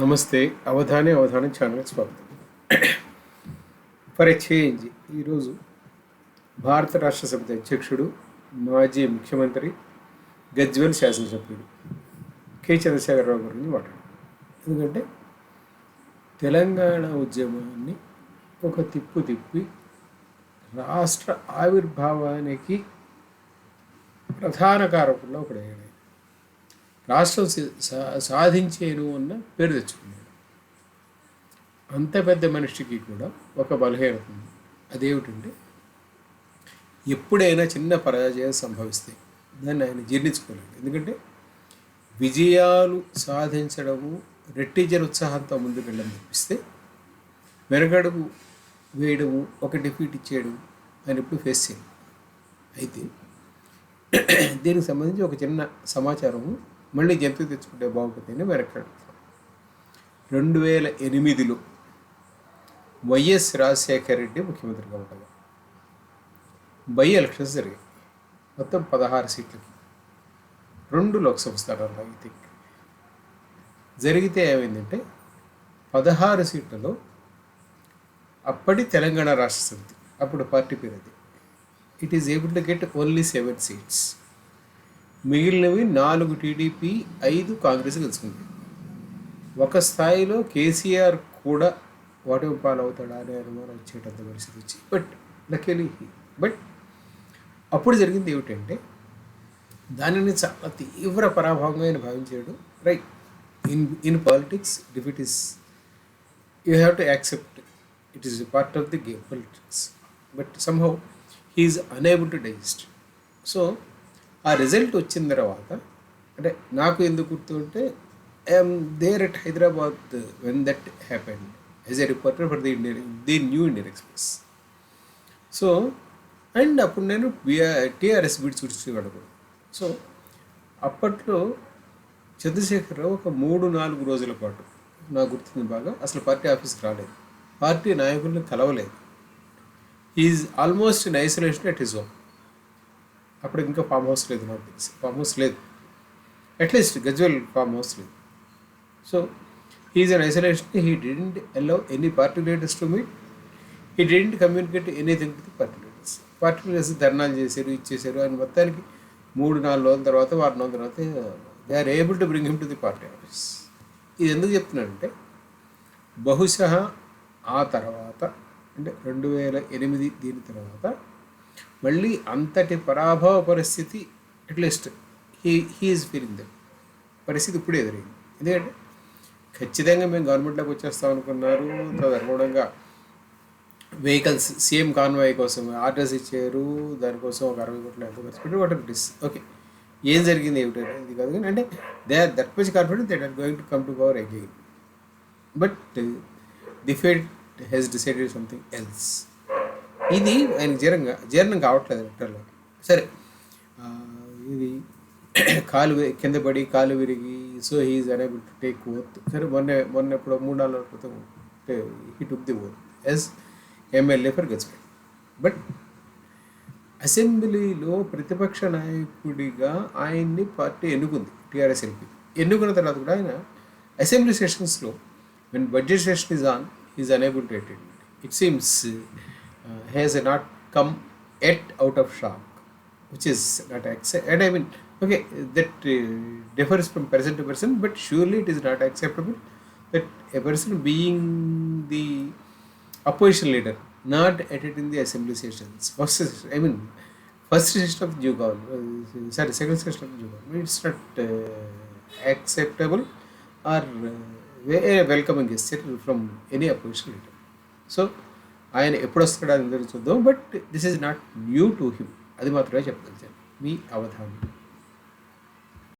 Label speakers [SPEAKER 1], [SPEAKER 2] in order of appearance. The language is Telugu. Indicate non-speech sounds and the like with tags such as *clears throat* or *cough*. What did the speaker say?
[SPEAKER 1] నమస్తే. అవధానే అవధానం ఛానల్ స్వాగతం. ఫర్ ఎ చేంజ్ ఈరోజు భారత రాష్ట్ర సమితి అధ్యక్షుడు మాజీ ముఖ్యమంత్రి గజ్వేల్ శాసనసభ్యుడు కె. చంద్రశేఖరరావు గురించి మాట్లాడు ఎందుకంటే తెలంగాణ ఉద్యమాన్ని ఒక తిప్పు తిప్పి రాష్ట్ర ఆవిర్భావానికి ప్రధాన కారకుల్లో ఒకడయ్యాడు. రాష్ట్రం సా- సాధించేను అన్న పేరు తెచ్చుకున్నాడు. అంత పెద్ద మనిషికి కూడా ఒక బలహీనత ఉంది. అదేమిటంటే ఎప్పుడైనా చిన్న పరాజయం సంభవిస్తే దాన్ని ఆయన జీర్ణించుకోలేడు. ఎందుకంటే విజయాలు సాధించడము రెట్టిజర్ ఉత్సాహంతో ముందుకు వెళ్ళడం తప్పిస్తే వెనకడుగు వేయడము ఒక డిఫీట్ ఇచ్చేయడం ఆయన ఎప్పుడు ఫేస్ చేయాలి అయితే *clears throat* దీనికి సంబంధించి ఒక చిన్న సమాచారము మళ్ళీ జంతు తెచ్చుకుంటే బాగుంటుందని వెనక్కి రెండు వేల ఎనిమిదిలో వైఎస్ రాజశేఖర రెడ్డి ముఖ్యమంత్రిగా ఉండగా బై ఎలక్షన్స్ జరిగాయి. మొత్తం పదహారు సీట్లకి. రెండు లోక్సభ స్థానాలు ఐ థింక్. జరిగితే ఏమైందంటే పదహారు సీట్లలో అప్పటి తెలంగాణ రాష్ట్ర సమితి అప్పుడు పార్టీ పేరు అది. It is able to get only seven seats మిగిలినవి నాలుగు టీడీపీ ఐదు కాంగ్రెస్ గెలుచుకుంది. ఒక స్థాయిలో కేసీఆర్ కూడా ఓటమి పాలవుతాడా అనే అనుమానం వచ్చేటంత పరిస్థితి వచ్చి బట్ లక్కీలీ బట్ అప్పుడు జరిగింది ఏమిటంటే దానిని చాలా తీవ్ర పరాభవంగా ఆయన భావించాడు. Right in in politics defeat is you have to accept it is part of the game politics but somehow he's unable to digest so ఆ రిజల్ట్ వచ్చిన తర్వాత అంటే నాకు ఎందుకు గుర్తుంటే I'm there at Hyderabad when that happened as a reporter for the Indian the New Indian Express so and అప్పుడు నేను టీఆర్ఎస్ బీట్స్ గురించి కూడా సో అప్పట్లో చంద్రశేఖరరావు ఒక మూడు నాలుగు రోజుల పాటు నాకు గుర్తుంది బాగా అసలు పార్టీ ఆఫీస్కి రాలేదు. పార్టీ నాయకులను కలవలేదు. Is almost in isolation at his home అప్పుడు ఇంకా ఫామ్ హౌస్ లేదు నాకు తెలిసి. ఫామ్ హౌస్ లేదు. At least Gajwel farm house లేదు. So is an isolation he didn't allow any party leaders to meet he didn't communicate anything with party leaders party leaders ధర్నాలు చేశారు ఇచ్చేశారు అని మొత్తానికి మూడు నాలుగు రోజుల తర్వాత వారం రోజుల తర్వాత they are able to bring him to the party office ఇది ఎందుకు చెప్తున్నానంటే బహుశా ఆ తర్వాత అంటే రెండు వేల ఎనిమిది దీని తర్వాత మళ్ళీ అంతటి పరాభవ పరిస్థితి at least he he's feeling that పరిస్థితి ఇప్పుడే ఎదురైంది. ఎందుకంటే ఖచ్చితంగా మేము గవర్నమెంట్లోకి వచ్చేస్తాం అనుకున్నారు. తదనుగుణంగా వెహికల్స్ సీఎం కాన్వాయ్ కోసం ఆర్డర్స్ ఇచ్చారు. దానికోసం ఒక అరవై కోట్లు ఎంత ఖర్చు పెట్టి వాటర్ ఇట్ ఇస్ ఓకే ఏం జరిగింది ఏమిటి ఇది కాదు. కానీ అంటే they are that much confident that are going to come to power again but the fate has decided something else ఇది ఆయన జీర్ణంగా జీర్ణం కావట్లేదు లిటరల్గా సరే. ఇది కాలు కింద పడి కాలు విరిగి so he's unable to take oath సరే మొన్న మొన్న ఇప్పుడు మూడు నాలుగు క్రితం he took the oath as MLA for Gajwel but అసెంబ్లీలో ప్రతిపక్ష నాయకుడిగా ఆయన్ని పార్టీ ఎన్నుకుంది టీఆర్ఎస్ ఎల్పీ ఎన్నుకున్న తర్వాత కూడా ఆయన assembly సెషన్స్లో when budget session is on is unable to attend it seems Uh, has not come yet out of shock, which is not acceptable. And I mean, okay, that uh, differs from person to person, but surely it is not acceptable that a person being the opposition leader, not attending the assembly sessions. First, I mean, first session of Jugal, uh, sorry, second session of new it's not uh, acceptable or uh, welcoming gesture from any opposition leader. So, ఆయన ఎప్పుడు వస్తాడో అని అందరూ but this is not new to him అది మాత్రమే చెప్పగలిచాను మీ అవధానం.